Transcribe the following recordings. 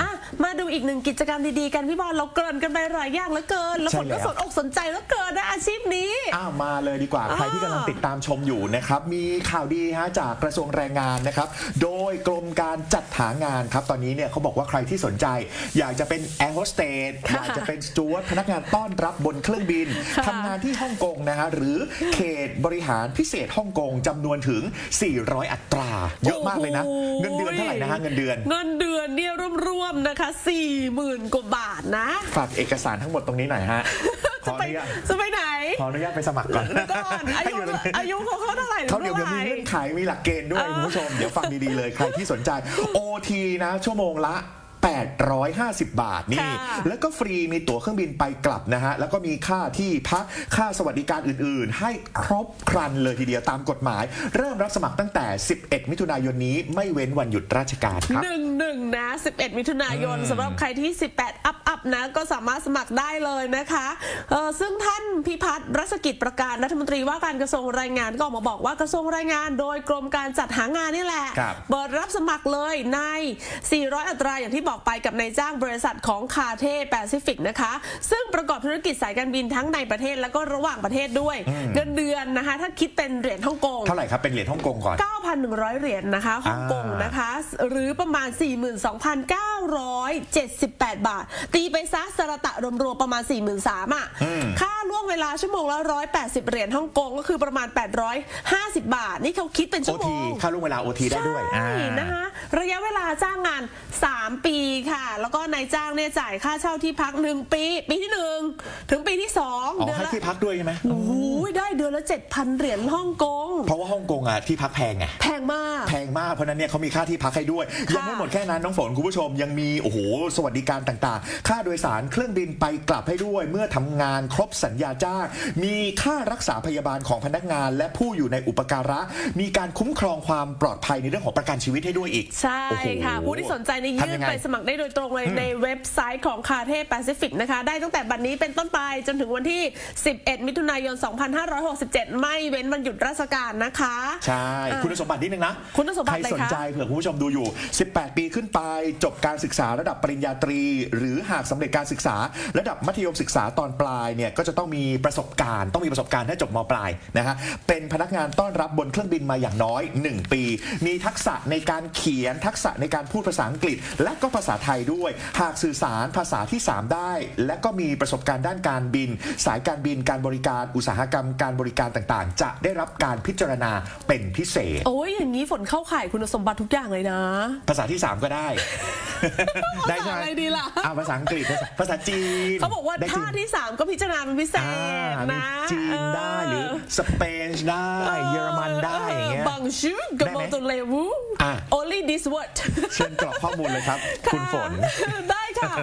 อะมา อีกหนึ่งกิจกรรมดีๆกันพี่บอลเราเกริ่นกันไปหลายอย่างเหลือเกิน แล้วใช่คนก็แล้วสนอกสนใจแล้วเกินนะอาชีพนี้อ้าวมาเลยดีกว่าใครที่กำลังติดตามชมอยู่นะครับ มีข่าวดีฮะจากกระทรวงแรงงานนะครับ โดยกรมการจัดหางานครับ ตอนนี้เนี่ยเขาบอกว่าใครที่สนใจ อยากจะเป็นแอร์โฮสเตสค่ะอยากจะเป็นสจวตพนักงานต้อนรับบนเครื่องบินค่ะทำงานที่ฮ่องกงนะฮะหรือเขตบริหารพิเศษฮ่องกงจำนวนถึง 400 อัตรา เยอะมากเลยนะโอ้โหเงินเดือนเท่าไหร่นะฮะเงินเดือน เงินเดือนเนี่ยรวมๆนะคะ4 0,000กว่าบาทนะ ฝากเอกสารทั้งหมดตรงนี้หน่อยฮะ ขจะออไปนุญาตจะไปไหนขออนุญาตไปสมัครก่อนก่อนอาให้ยุอยู่ตรงนี้อายุเขาเขาเท่าไหร่เขาเดี๋ยวเดี๋ยวมีท่าไหร่ เงื่อนไขมีหลักเกณฑ์ด้วยเออ คุณผู้ชม เดี๋ยวฟังดีๆเลยใครที่สนใจ OT นะ ชั่วโมงละ 850 บาทนี่ ค่ะแล้วก็ฟรีมีตั๋วเครื่องบินไปกลับนะฮะ แล้วก็มีค่าที่พักค่าสวัสดิการอื่นๆ ให้ครบครันเลยทีเดียวตามกฎหมาย เริ่มรับสมัครตั้งแต่ 11 มิถุนายนนี้ไม่เว้นวันหยุดราชการครับ หนึ่ง หนึ่งนะ 11 มิถุนายนสำหรับใครที่ 18 อัพอัพนะ ก็สามารถสมัครได้เลยนะคะเออซึ่งท่านพิพัฒน์รัชกิจประการรัฐมนตรีว่าการกระทรวงแรงงานก็ออกมาบอกว่ากระทรวงแรงงาน โดยกรมการจัดหางานนี่แหละครับ เปิดรับสมัครเลยใน 400 อัตราอย่างที่บอกไปกับนายจ้างบริษัทของคาเท่แปซิฟิกนะคะ ซึ่งประกอบธุรกิจสายการบินทั้งในประเทศแล้วก็ระหว่างประเทศด้วยเงินเดือนนะคะ ถ้าคิดเป็นเหรียญฮ่องกง เท่าไหร่ครับเป็นเหรียญฮ่องกงก่อน 9,100 เหรียญนะคะฮ่องกงอ่านนะคะ หรือประมาณ 42,978 บาท ตีไปซะสระตะรวมๆประมาณ 43,000อะค่า ล่วงเวลาชั่วโมงละ180 เหรียญฮ่องกงก็คือประมาณ 850 บาท นี่เขาคิดเป็นชั่วโม OT งค่าล่วงเวลา OT ได้ด้วยใช่อ่า นะคะระยะเวลาจ้างงาน 3 ปีค่ะ แล้วก็นายจ้างเนี่ยจ่ายค่าเช่าที่พัก 1 ปี ปีที่ 1 ถึงปีที่ 2 อ๋อเดือนให้ละที่พักด้วยใช่ไหม โอ้โหได้เดือนละ 7,000 เหรียญฮ่องกงเพราะว่าฮ่องกงอะที่พักแพงไง แพงมาก แพงมากเพราะฉะนั้นเนี่ยเขามีค่าที่พักให้ด้วย ค่ะยังไม่หมดแค่นั้นน้องฝนคุณผู้ชมยังมีโอ้โหสวัสดิการต่างๆ ค่าโดยสารเครื่องบินไปกลับให้ด้วย เมื่อทำงานครบสัญญาจ้าง มีค่ารักษาพยาบาลของพนักงาน และผู้อยู่ในอุปการะ มีการคุ้มครองความปลอดภัยในเรื่องของประกันชีวิตให้ด้วยอีก ใช่โอ้โหค่ะ ผู้ที่สนใจในทำยื่ยันงไง ไปสมัครได้โดยตรงเลยในเว็บไซต์ของคาเท่แปซิฟิกนะคะ ได้ตั้งแต่บัดนนี้เป็นต้นไปจนถึงวันที่ 11 มิถุนายน 2567 ไม่เว้นวันหยุดราชการนะคะ ใช่ อะคุณสมบัตินิดนึงนะคุณสมบัติใครอะไรคะสนใจเผื่อคุณผู้ชมดูอยู่ 18 ปีขึ้นไป จบการศึกษาระดับปริญญาตรี หรือหากสำเร็จการศึกษา ระดับมัธยมศึกษาตอนปลายเนี่ยก็จะต้องมีประสบการณ์ ต้องมีประสบการณ์ถ้าจบมปลายนะฮะเป็นพนักงานต้อนรับบนเครื่องบินมาอย่างน้อย 1 ปี มีทักษะในการเขียนทักษะในการพูดภาษาอังกฤษ และก็ภาษาไทยด้วย หากสื่อสารภาษาที่ 3 ได้ และก็มีประสบการณ์ด้านการบิน สายการบินการบริการอุตสาหกรรมการบริการต่างๆ จะได้รับการพิจารณาเป็นพิเศษ โอ้ยอย่างนี้ฝนเข้าข่ายคุณสมบัติทุกอย่างเลยนะ ภาษาที่ 3 ก็ได้ ได้ใช่ไหมอะไรดีล่ะ อ่าภาษาอังกฤษภาษาภาษาจีนเขาบอกว่าได้จีท่านที่ 3 ก็พิจารณาเป็นพิเศอ่าษมีนะจีนได้หรือสเปนได้เยอรมันได้อย่างเงี้ย บังชูกับได้โมไหมโตเลวู อะ only this word เชิญกรอกข้อมูลเลยครับ คุณฝนค่ะได้ค่ะ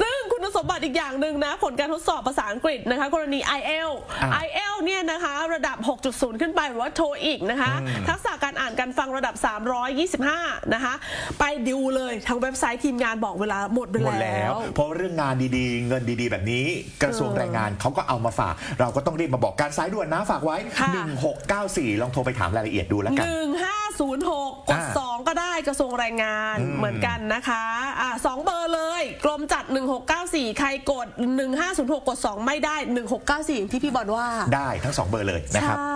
ซึ่งคุณ สมบัติอีกอย่างหนึ่งนะ ผลการทดสอบภาษาอังกฤษนะคะ กรณี IEL อะ IEL เนี่ยนะคะระดับ 6.0 ขึ้นไปหรือว่า TOEIC นะคะ ทักษะการอ่านการฟังระดับ 325 นะคะ ไปดิวเลยทางเว็บไซต์ทีมงานบอกเวลาหมดไปหมดแล้แล้ว ว เพราะเรื่องงานดีๆ เงินดีๆ แบบนี้ กระทรวงแรงงานเขาก็เอามาฝาก เราก็ต้องรีบมาบอกการสายด่วนนะฝากไว้ ค่ะ 1694 ลองโทรไปถามรายละเอียดดูแล้วกัน 1506กด อ่า2 ก็ได้กระทรวงแรงงานเหมือนกันนะคะอ่าสองเบอร์เลย กรมจัด 1694 ใครกด 1506 กด 2 ไม่ได้ 1694อย่างที่พี่บอลว่า ได้ทั้งสองเบอร์เลยนะครับ ใช่